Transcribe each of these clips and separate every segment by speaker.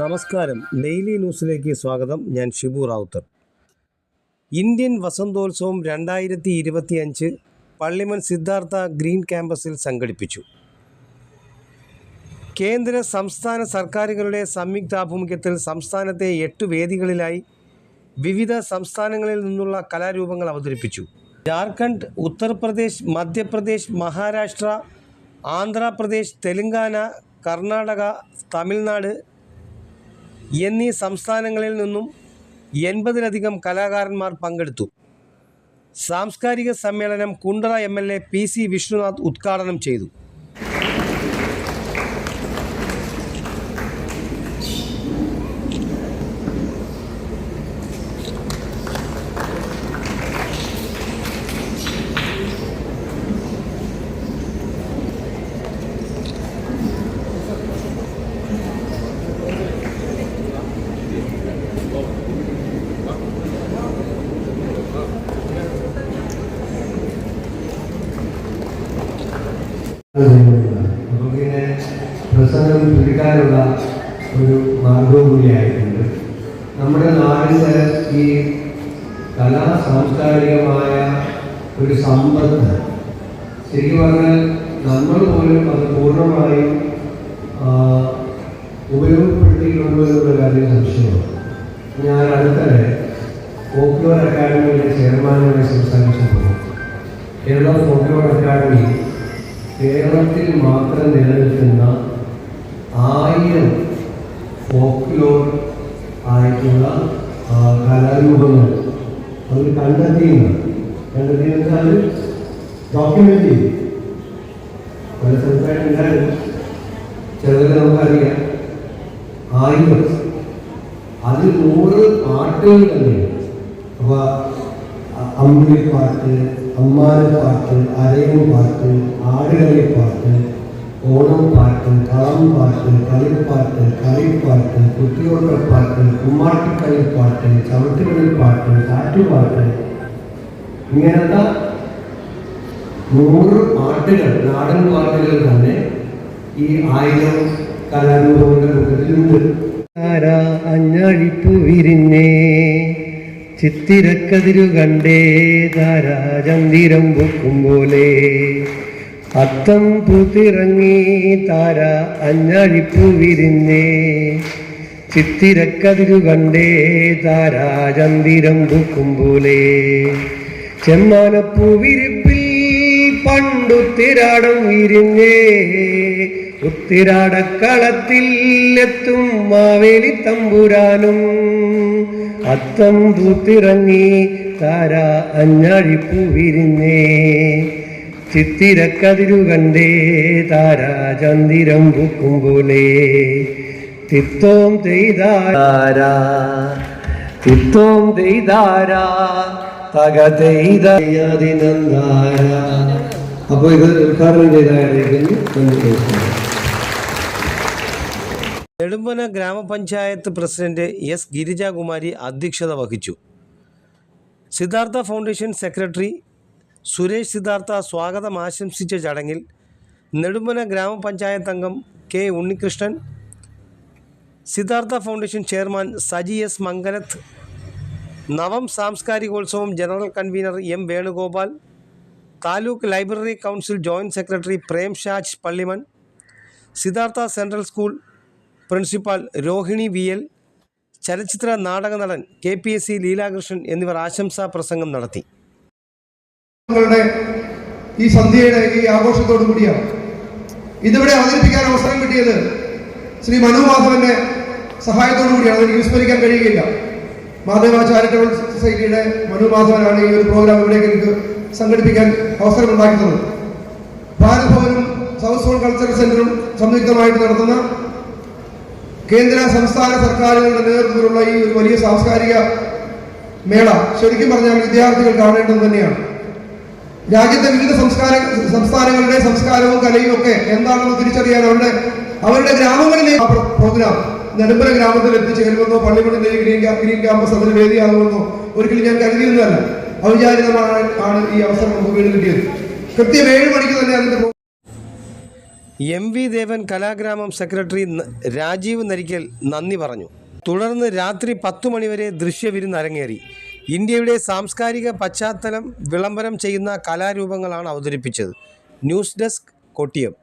Speaker 1: നമസ്കാരം. ഡെയിലി ന്യൂസിലേക്ക് സ്വാഗതം. ഞാൻ ഷിബു റാവുത്തർ. ഇന്ത്യൻ വസന്തോത്സവം രണ്ടായിരത്തി ഇരുപത്തി അഞ്ച് പള്ളിമൺ സിദ്ധാർത്ഥ ഗ്രീൻ ക്യാമ്പസിൽ സംഘടിപ്പിച്ചു. കേന്ദ്ര സംസ്ഥാന സർക്കാരുകളുടെ സംയുക്താഭിമുഖ്യത്തിൽ സംസ്ഥാനത്തെ എട്ട് വേദികളിലായി വിവിധ സംസ്ഥാനങ്ങളിൽ നിന്നുള്ള കലാരൂപങ്ങൾ അവതരിപ്പിച്ചു. ജാർഖണ്ഡ് ഉത്തർപ്രദേശ് മധ്യപ്രദേശ് മഹാരാഷ്ട്ര ആന്ധ്രാപ്രദേശ് തെലങ്കാന കർണാടക തമിഴ്നാട് എന്നീ സംസ്ഥാനങ്ങളിൽ നിന്നും എൺപതിലധികം കലാകാരന്മാർ പങ്കെടുത്തു. സാംസ്കാരിക സമ്മേളനം Kundara M L A P C Vishnunath ഉദ്ഘാടനം ചെയ്തു.
Speaker 2: പിന്നെ പ്രസംഗം ചുരുക്കാനുള്ള ഒരു മാർഗവും കൂടിയായിട്ടുണ്ട് നമ്മുടെ നാടിന്റെ ഈ കലാ സാംസ്കാരികമായ ഒരു സമ്പത്ത് ശരിക്കും പറഞ്ഞാൽ നമ്മൾ പോലും അത് പൂർണമായും ഉപയോഗപ്പെടുത്തിയിട്ടുണ്ടോ എന്നുള്ള കാര്യം സംശയമാണ്. ഞാൻ അടുത്തിടെ ഫോക്ലോർ അക്കാദമിയുടെ ചെയർമാനുമായി സംസാരിച്ചപ്പോൾ കേരള ഫോക്ലോർ അക്കാദമി കേരളത്തിൽ മാത്രം നിലനിൽക്കുന്ന ആയിരം ഫോക്ലോർ ആയിട്ടുള്ള കലാരൂപങ്ങൾ കലാരൂപങ്ങൾ അവർ കണ്ടെത്തിയെന്ന് കണ്ടെത്തിയെന്നാൽ ഡോക്യുമെന്റ് ചെയ്തു. പല സ്ഥലത്തായിട്ട് ഉണ്ടായിരുന്നു. ചിലതൊക്കെ നമുക്കറിയാം. ആയിരം. അതിൽ നൂറ് പാട്ടുകൾ തന്നെയാണ്. അപ്പൊ അമ്പിളിപ്പാട്ട് അമ്മാനപ്പാട്ട് അരയൻ പാട്ട് ആടുകളി പാട്ട് ഓണം പാട്ട് കളം പാട്ട് കളിപ്പാട്ട് കളിപ്പാട്ട് കുട്ടിയോട്ടപ്പാട്ട് കുമ്മാട്ടിക്കളിപ്പാട്ട് ചവിട്ടുകളിപ്പാട്ട് കാറ്റുപാട്ട് ഇങ്ങനത്തെ നൂറ് പാട്ടുകൾ നാടൻ പാട്ടുകൾ തന്നെ ഈ ആയിരം കലാരൂപങ്ങളുടെ കൂട്ടത്തിലുണ്ട് ആരാ അഞ്ഞാഴിപ്പു വിരിഞ്ഞേ? ചിത്തിരക്കതിരു കണ്ടേ താരാചന്ദിരം പൊക്കും പോലെ. അത്തം പൂത്തിറങ്ങി താര അഞ്ഞാഴിപ്പു വിരിഞ്ഞേ. ചിത്തിരക്കതിരു കണ്ടേ താരാചന്ദിരം പൊക്കും പോലെ. ചെമ്മാനപ്പൂ വിരിപ്പിൽ പണ്ടു തിരാടം വിരിഞ്ഞേ. ഉത്തിരാടക്കളത്തിൽ എത്തും മാവേലി തമ്പുരാനും. അത്തം തൂത്തിറങ്ങി താര അഞ്ഞാഴിപ്പൂ വിരിഞ്ഞേ. ചിത്തിരക്കതിരു കണ്ടേ താരാ ചന്ദിരം പൂക്കുമ്പോലേ പോലെ. തിത്തോം തെയ്താരാ തിത്തോം തെയ്താരാ തക തെയ്തതിനന്താര അപ്പോൾ ഇത് ഉദ്ഘാടനം നമസ്കാരം
Speaker 1: നെടുമ്പന ഗ്രാമപഞ്ചായത്ത് പ്രസിഡന്റ് എസ് ഗിരിജാകുമാരി അധ്യക്ഷത വഹിച്ചു. സിദ്ധാർത്ഥ ഫൗണ്ടേഷൻ സെക്രട്ടറി സുരേഷ് സിദ്ധാർത്ഥ സ്വാഗതം ആശംസിച്ച ചടങ്ങിൽ നെടുമ്പന ഗ്രാമപഞ്ചായത്ത് അംഗം K Unnikrishnan Siddhartha foundation chairman Saji S Mangalath Navam സാംസ്കാരികോത്സവം general convener M Venugopal taluk library council joint secretary Prem Shaj Pallimon Siddhartha central school principal Rohini V L ചലച്ചിത്ര നാടക നടൻ K P S C Leelakrishnan എന്നിവർ ആശംസാ പ്രസംഗം നടത്തി.
Speaker 3: ഈ സന്ധ്യയുടെ ഈ ആഘോഷത്തോടു കൂടിയാണ് ഇതിവിടെ അവതരിപ്പിക്കാൻ അവസരം കിട്ടിയത് ശ്രീ മനു മാധവന്റെ സഹായത്തോടു കൂടിയാണ്. അതെനിക്ക് വിസ്മരിക്കാൻ കഴിയുകയില്ല. മാധവ ചാരിറ്റബിൾ സൊസൈറ്റിയുടെ മനു മാധവനാണ് ഈ ഒരു പ്രോഗ്രാം ഇവിടേക്ക് എനിക്ക് സംഘടിപ്പിക്കാൻ അവസരം ഉണ്ടാക്കുന്നത് ഭാരത് ഭവനും സൗത്ത് സോൺ കൾച്ചറൽ സെന്ററും സംയുക്തമായിട്ട് നടത്തുന്ന കേന്ദ്ര സംസ്ഥാന സർക്കാരുകളുടെ നേതൃത്വത്തിലുള്ള ഈ ഒരു വലിയ സാംസ്കാരിക മേള ശരിക്കും പറഞ്ഞാൽ വിദ്യാർത്ഥികൾ കാണേണ്ടത് തന്നെയാണ്. രാജ്യത്തെ വിവിധ സംസ്കാര സംസ്ഥാനങ്ങളുടെ സംസ്കാരവും കലയും ഒക്കെ എന്താണെന്ന് തിരിച്ചറിയാൻ അവരുടെ അവരുടെ ഗ്രാമങ്ങളിലെ പ്രോഗ്രാം നെടുമ്പല ഗ്രാമത്തിൽ എത്തിച്ചേരുമെന്നോ പള്ളിപ്പണിന്റെ ഗ്രീൻ ക്യാ- ഗ്രീൻ ക്യാമ്പസ് അതിന് വേദിയാകുമെന്നോ ഒരിക്കലും ഞാൻ കരുതിയൊന്നുമല്ല അവിചാരിതമാണ് ആണ് ഈ അവസരം നമുക്ക് വീണ്ടും കിട്ടിയത്. കൃത്യം ഏഴ് മണിക്ക് തന്നെ അതിന്റെ
Speaker 1: M V Devan കലാഗ്രാമം secretary Rajeev Narikkal നന്ദി പറഞ്ഞു. തുടർന്ന് രാത്രി പത്തു മണിവരെ ദൃശ്യവിരുന്ന് അരങ്ങേറി. ഇന്ത്യയുടെ സാംസ്കാരിക പശ്ചാത്തലം വിളംബരം ചെയ്യുന്ന കലാരൂപങ്ങളാണ് അവതരിപ്പിച്ചത്. News desk Kottiyam.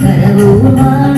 Speaker 1: Hello, my